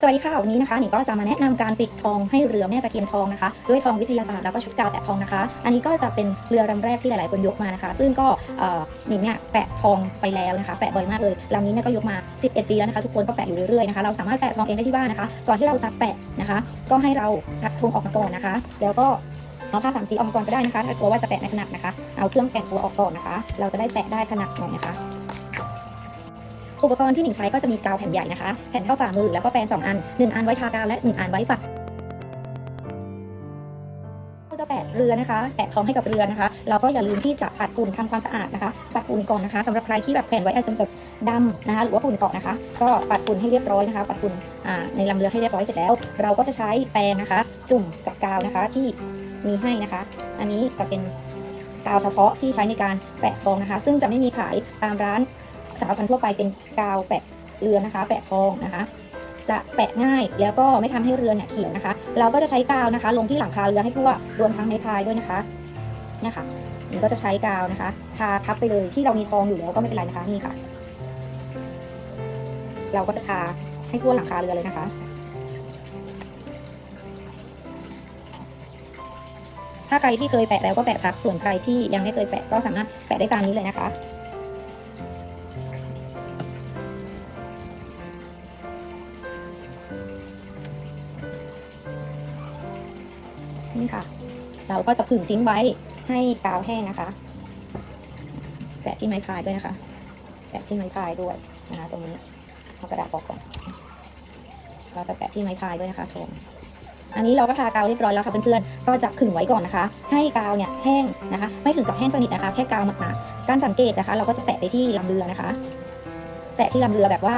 สวัสดีค่ะวันนี้นะคะหนิงก็จะมาแนะนำการปิดทองให้เรือแม่ตะเคียนทองนะคะ ด้วยทองวิทยาศาสตร์แล้วก็ชุดกาวแปะทองนะคะ อันนี้ก็จะเป็นเรือลำแรกที่หลาย ๆ คนยกมานะคะ ซึ่งก็หนิงเนี่ยแปะทองไปแล้วนะคะ แปะบ่อยมากเลยลำนี้เนี่ยก็ยกมา 11 ปีแล้วนะคะ ทุกคนก็แปะอยู่เรื่อย ๆ นะคะ เราสามารถแปะทองเองได้ที่บ้านนะคะ ก่อนที่เราจะแปะนะคะ ก็ให้เราชักธงออกมาก่อนนะคะ แล้วก็เอาผ้าสามสีออกมาก่อนก็ได้นะคะถ้ากลัวว่าจะแปะในขนาดนะคะ เอาเครื่องแต่งตัวออกก่อนนะคะ เราจะได้แปะได้ขนาดหน่อยนะคะ อุปกรณ์ที่หนิงใช้ก็จะมีกาวแผ่นใหญ่นะคะ แผ่นเท่าฝ่ามือแล้วก็แปรงสองอันหนึ่งอันไว้ทากาวและหนึ่งอันไว้ปักเราจะแปะเรือนะคะ แปะทองให้กับเรือนะคะ เราก็อย่าลืมที่จะปัดฝุ่นทำความสะอาดนะคะ ปัดฝุ่นก่อนนะคะสำหรับใครที่แบบแผ่นไว้อาจจะแบบดำนะคะ หรือว่าฝุ่นเกาะนะคะ ก็ปัดฝุ่นให้เรียบร้อยนะคะ ปัดฝุ่นในลำเรือให้เรียบร้อยเสร็จแล้ว เราก็จะใช้แปรงนะคะ จุ่มกับกาวนะคะที่มีให้นะคะ อันนี้จะเป็นกาวเฉพาะที่ใช้ในการแปะทองนะคะ ซึ่งจะไม่มีขายตามร้าน สารพันทั่วไปเป็นกาวแปะเรือนะคะ แปะทองนะคะ จะแปะง่ายแล้วก็ไม่ทำให้เรือเนี่ยเขียวนะคะ เราก็จะใช้กาวนะคะ ลงที่หลังคาเรือให้ทั่วรวมทั้งในพายด้วยนะคะเนี่ยค่ะนี่ก็จะใช้กาวนะคะทาทับไปเลยที่เรามีทองอยู่แล้วก็ไม่เป็นไรนะคะนี่ค่ะ เราก็จะทาให้ทั่วหลังคาเรือเลยนะคะถ้าใครที่เคยแปะแล้วก็แปะทับ ส่วนใครที่ยังไม่เคยแปะก็สามารถแปะได้ตามนี้เลยนะคะ นี่ค่ะ เราก็จะผึ่งทิ้งไว้ให้กาวแห้งนะคะ แปะที่ไม้พายด้วยนะคะ แปะที่ไม้พายด้วยนะคะตรงนี้เอากระดาษออกก่อน เราจะแปะที่ไม้พายด้วยนะคะทงอันนี้เราก็ทากาวเรียบร้อยแล้วค่ะเพื่อนๆ ก็จะผึ่งไว้ก่อนนะคะ ให้กาวเนี่ยแห้งนะคะ ไม่ถึงกับแห้งสนิทนะคะ แค่กาวหนาๆการสังเกตนะคะ เราก็จะแปะไปที่ลำเรือนะคะ แตะที่ลำเรือแบบว่า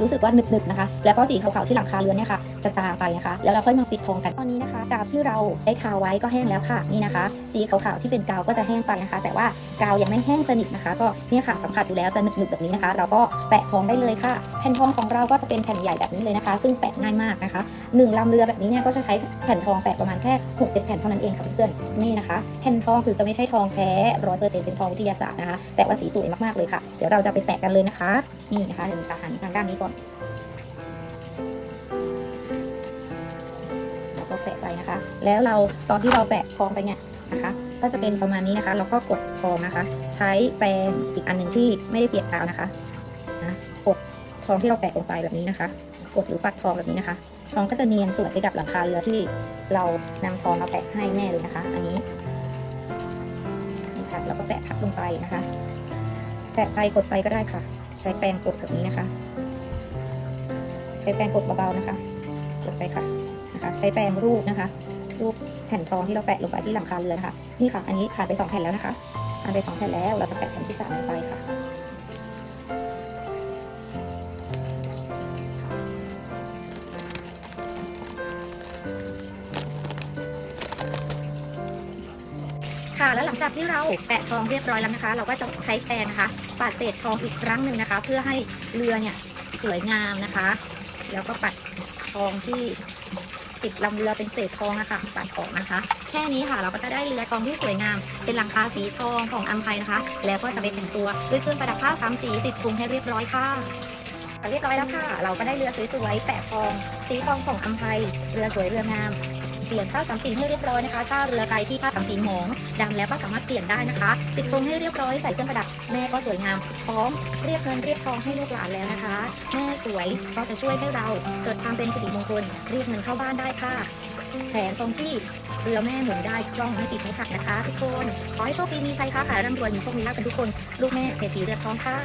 รู้สึกว่าหนึบๆนะคะ แล้วก็สีขาวๆที่หลังคาเรือนเนี่ยค่ะจะจางไปนะคะ แล้วเราค่อยมาปิดทองกันตอนนี้นะคะกาวที่เราได้ทาไว้ก็แห้งแล้วค่ะนี่นะคะ สีขาวๆที่เป็นกาวก็จะแห้งไปนะคะ แต่ว่ากาวยังไม่แห้งสนิทนะคะ ก็เนี่ยค่ะสัมผัสอยู่แล้วแต่หนึบๆแบบนี้นะคะ เราก็แปะทองได้เลยค่ะ แผ่นทองของเราก็จะเป็นแผ่นใหญ่แบบนี้เลยนะคะ ซึ่งแปะง่ายมากนะคะหนึ่งลำเรือแบบนี้เนี่ยก็จะใช้แผ่นทองแปะประมาณแค่6 7แผ่นเท่านั้นเองค่ะเพื่อนๆนี่นะคะ แผ่นทองถึงจะไม่ใช่ทองแท้ร้อยเปอร์เซ็นต์เป็นทองวิทยาศาสตร์นะคะ แต่ว่าสีสวยมากๆเลยค่ะ เดี๋ยวเราจะไปแปะกันเลยนะคะ นี่นะคะเดี๋ยวจะหันทางด้านนี้ก่อนแล้วก็แปะไปนะคะ แล้วเราตอนที่เราแปะทองไปเนี่ยนะคะ ก็จะเป็นประมาณนี้นะคะแล้วก็กดทองนะคะ ใช้แปรงอีกอันหนึ่งที่ไม่ได้เปียกกาวนะคะนะกดทองที่เราแปะลงไปแบบนี้นะคะ กดหรือปัดทองแบบนี้นะคะ ทองก็จะเนียนสวยไปกับหลังคาเรือที่เรานำทองมาแปะให้แม่เลยนะคะ อันนี้นี่ค่ะแล้วก็แปะทับลงไปนะคะ แปะไปกดไปก็ได้ค่ะ ใช้แปรงกดแบบนี้นะคะ ใช้แปรงกดเบาๆนะคะกดไปค่ะนะคะใช้แปรงรูปนะคะ รูปแผ่นทองที่เราแปะลงไปที่หลังคาเรือนะคะนี่ค่ะ อันนี้ผ่านไปสองแผ่นแล้วนะคะผ่านไปสองแผ่นแล้วเราจะแปะแผ่นที่สามลงไปค่ะค่ะแล้วหลังจากที่เราแปะทองเรียบร้อยแล้วนะคะ เราก็จะใช้แปรงนะคะปัดเศษทองอีกครั้งหนึ่งนะคะ เพื่อให้เรือเนี่ยสวยงามนะคะ แล้วก็ปัดทองที่ติดลำเรือเป็นเศษทองนะคะปัดออกนะคะ แค่นี้ค่ะเราก็จะได้เรือทองที่สวยงาม เป็นหลังคาสีทองของอัมพายนะคะ แล้วก็จะไปแต่งตัวด้วยเครื่องประดับผ้าสามสีติดกรุงให้เรียบร้อยค่ะเรียบร้อยแล้วค่ะ เราก็ได้เรือสวยๆแปะทอง สีทองของอัมพายเรือสวยเรืองาม เปลี่ยนผ้าสามสีให้เรียบร้อยนะคะถ้าเรือใดที่ผ้าสามสีหมองดำแล้วก็สามารถเปลี่ยนได้นะคะติดธงให้เรียบร้อยใส่เครื่องประดับแม่ก็สวยงามพร้อมเรียกเงินเรียกทองให้ลูกหลานแล้วนะคะ แม่สวยก็จะช่วยให้เราเกิดความเป็นสิริมงคลเรียกเงินเข้าบ้านได้ค่ะแถมตรงที่เรือแม่หมุนได้กล้องไม่ติดไม่ขัดนะคะ ทุกคน ขอให้โชคดีมีชัยค้าขายร่ำรวยมีโชคมีลาภกันทุกคน ลูกแม่เศรษฐีเรือทองค่ะ